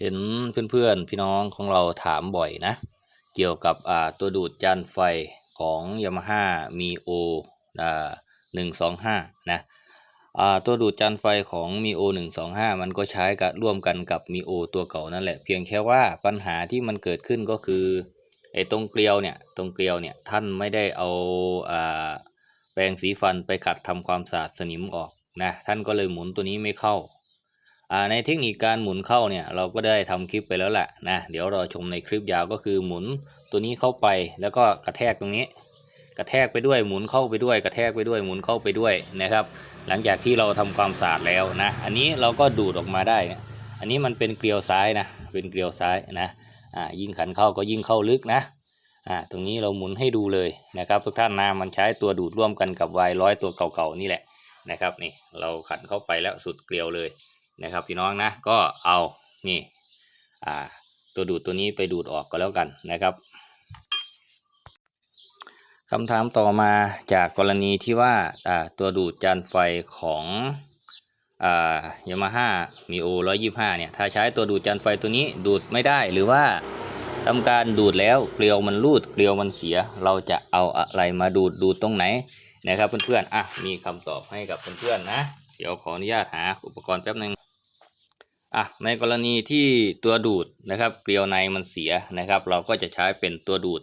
เห็นเพื่อนๆ พี่น้องของเราถามบ่อยนะ เกี่ยวกับตัวดูดจานไฟของ Yamaha Mio อ่าหนึ่งสองห้านะอ่าตัวดูดจานไฟของ Mio หนึ่งสองห้ามันก็ใช้กับร่วมกันกับ Mio ตัวเก่านั่นแหละ เพียงแค่ว่าปัญหาที่มันเกิดขึ้นก็คือไอ้ตรงเกลียวเนี่ยตรงเกลียวเนี่ยท่านไม่ได้เอาอ่าแปรงสีฟันไปขัดทำความสะอาดสนิมออกนะท่านก็เลยหมุนตัวนี้ไม่เข้า ในเทคนิคการหมุนเข้าเนี่ยเราก็ได้ทำคลิปไปแล้วแหละนะเดี๋ยวรอชมในคลิปยาวก็คือหมุนตัวนี้เข้าไปแล้วก็กระแทกตรงนี้ กระแทกไปด้วยหมุนเข้าไปด้วย กระแทกไปด้วยหมุนเข้าไปด้วยนะครับ หลังจากที่เราทำความสะอาดแล้วนะ อันนี้เราก็ดูดออกมาได้นะอันนี้มันเป็นเกลียวซ้ายนะเป็นเกลียวซ้ายนะอ่ายิ่งขันเข้าก็ยิ่งเข้าลึกนะอ่าตรงนี้เราหมุนให้ดูเลยนะครับทุกท่านนะมันใช้ตัวดูดร่วมกันกับวายร้อยตัวเก่าๆนี่แหละนะครับนี่เราขันเข้าไปแล้วสุดเกลียวเลย นะครับพี่น้องนะก็เอานี่อ่าตัวดูดตัวนี้ไปดูดออกก็แล้วกันนะครับคำถามต่อมาจากกรณีที่ว่าอ่าตัวดูดจานไฟของอ่ายามาฮ่ามีโอร้อยยี่ห้าเนี่ยถ้าใช้ตัวดูดจานไฟตัวนี้ดูดไม่ได้หรือว่าทำการดูดแล้วเกลียวมันรูดเกลียวมันเสีย เราจะเอาอะไรมาดูดดูดตรงไหนนะครับเพื่อนๆอะมีคำตอบให้กับเพื่อนๆนะ เดี๋ยวขออนุญาตหาอุปกรณ์แป๊บหนึ่ง อะในกรณีที่ตัวดูดนะครับ เกลียวในมันเสียนะครับ เราก็จะใช้เป็นตัวดูด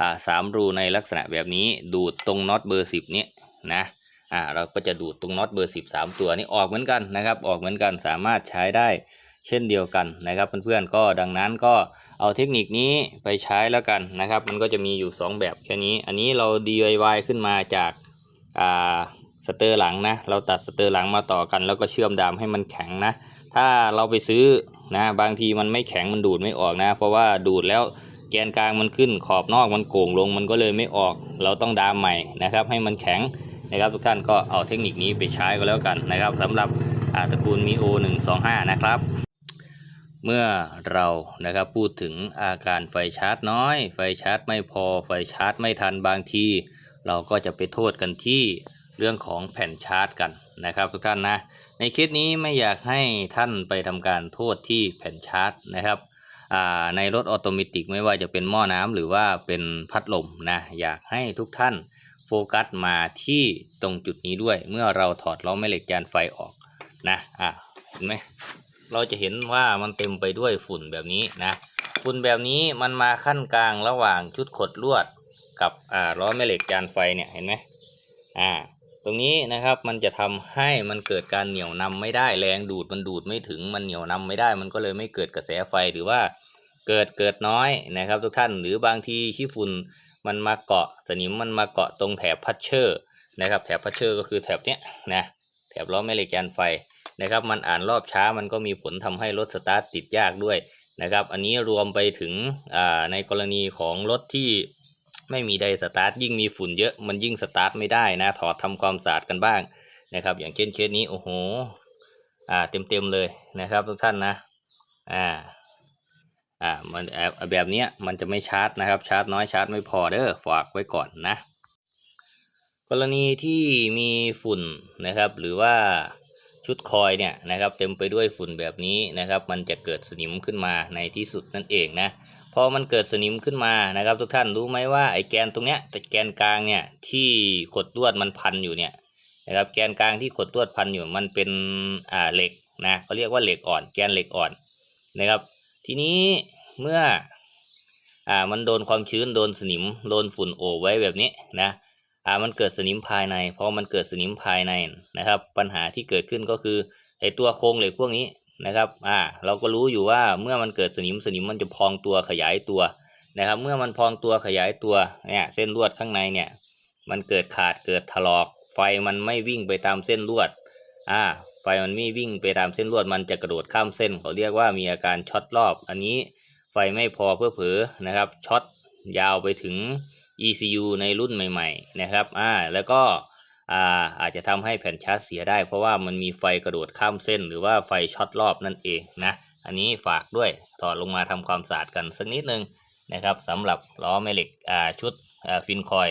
อ่าสามรูในลักษณะแบบนี้ดูดตรงน็อตเบอร์สิบนี้นะอ่าเราก็จะดูดตรงน็อตเบอร์สิบสามตัวนี้ออกเหมือนกันนะครับ ออกเหมือนกันสามารถใช้ได้เช่นเดียวกันนะครับเพื่อนๆก็ดังนั้นก็เอาเทคนิคนี้ไปใช้แล้วกันนะครับ มันก็จะมีอยู่ 2 แบบแค่นี้ อันนี้เรา DIY ขึ้นมาจากอ่าสเตอร์หลังนะ เราตัดสเตอร์หลังมาต่อกัน แล้วก็เชื่อมดามให้มันแข็งนะ ถ้าเราไปซื้อนะบางทีมันไม่แข็งมันดูดไม่ออกนะ เพราะว่าดูดแล้วแกนกลางมันขึ้นขอบนอกมันโก่งลงมันก็เลยไม่ออก เราต้องดามใหม่นะครับ ให้มันแข็งนะครับทุกท่านก็เอาเทคนิคนี้ไปใช้ก็แล้วกันนะครับสำหรับอาตระกูลมิโอ125 นะครับ เมื่อเรานะครับพูดถึงอาการไฟชาร์จน้อย ไฟชาร์จไม่พอไฟชาร์จไม่ทันบางที เราก็จะไปโทษกันที่เรื่องของแผ่นชาร์จกัน นะครับ ทุกท่านนะ ในเคสนี้ไม่อยากให้ท่านไปทำการโทษที่แผ่นชาร์จนะครับอ่าในรถออโตเมติกไม่ว่าจะเป็นหม้อน้ำหรือว่าเป็นพัดลมนะอยากให้ทุกท่านโฟกัสมาที่ตรงจุดนี้ด้วย เมื่อเราถอดล้อแม่เหล็กจานไฟออกนะอะเห็นไหมเราจะเห็นว่ามันเต็มไปด้วยฝุ่นแบบนี้นะฝุ่นแบบนี้มันมาขั้นกลางระหว่างชุดขดลวดกับอ่าล้อแม่เหล็กจานไฟเนี่ยเห็นไหมอ่า ตรงนี้นะครับมันจะทำให้มันเกิดการเหนี่ยวนำไม่ได้แรงดูดมันดูดไม่ถึงมันเหนี่ยวนำไม่ได้ มันก็เลยไม่เกิดกระแสไฟหรือว่าเกิดเกิดน้อยนะครับ ทุกท่านหรือบางทีขี้ฝุ่นมันมาเกาะสนิมมันมาเกาะตรงแถบพัชเชอร์นะครับ แถบพัชเชอร์ก็คือแถบเนี้ยนะแถบล้อแม่เหล็กแกนไฟนะครับ มันอ่านรอบช้ามันก็มีผลทำให้รถสตาร์ทติดยากด้วยนะครับ อันนี้รวมไปถึงในกรณีของรถที่ ไม่มีไดสตาร์ทยิ่งมีฝุ่นเยอะมันยิ่งสตาร์ทไม่ได้นะ ถอดทำความสะอาดกันบ้างนะครับ อย่างเช่นเคสนี้โอ้โหอ่าเต็มเต็มๆเลยนะครับทุกท่านนะอ่าอ่ามันแบแบบนี้มันจะไม่ชาร์จนะครับ ชาร์จน้อยชาร์จไม่พอเด้อฝากไว้ก่อนนะ กรณีที่มีฝุ่นนะครับ หรือว่าชุดคอยเนี่ยนะครับ เต็มไปด้วยฝุ่นแบบนี้นะครับ มันจะเกิดสนิมขึ้นมาในที่สุดนั่นเองนะ พอมันเกิดสนิมขึ้นมานะครับ ทุกท่านรู้ไหมว่าไอ้แกนตรงเนี้ยแต่แกนกลางเนี่ยที่ขดลวดมันพันอยู่เนี่ยนะครับแกนกลางที่ขดลวดพันอยู่มันเป็นอ่าเหล็กนะเขาเรียกว่าเหล็กอ่อน แกนเหล็กอ่อนนะครับ ทีนี้เมื่ออ่ามันโดนความชื้นโดนสนิมโดนฝุ่นโอบไว้แบบนี้นะอ่ามันเกิดสนิมภายในพอมันเกิดสนิมภายในนะครับ ปัญหาที่เกิดขึ้นก็คือไอ้ตัวโครงเหล็กพวกนี้ นะครับ อ่า เราก็รู้อยู่ว่าเมื่อมันเกิดสนิมสนิมมันจะพองตัวขยายตัวนะครับ เมื่อมันพองตัวขยายตัวเนี่ยเส้นลวดข้างในเนี่ย มันเกิดขาดเกิดถลอก ไฟมันไม่วิ่งไปตามเส้นลวด อ่า ไฟมันไม่วิ่งไปตามเส้นลวด มันจะกระโดดข้ามเส้นเขาเรียกว่ามีอาการช็อตรอบ อันนี้ไฟไม่พอเพื่อเผลอนะครับช็อตยาวไปถึง ECU ในรุ่นใหม่ ๆ นะครับ อ่า แล้วก็ อาอาจจะทำให้แผ่นชาร์จเสียได้ เพราะว่ามันมีไฟกระโดดข้ามเส้น หรือว่าไฟช็อตรอบนั่นเองนะ อันนี้ฝากด้วยถอดลงมาทำความสะอาดกันสักนิดนึงนะครับสำหรับล้อแม่เหล็กชุดฟินคอย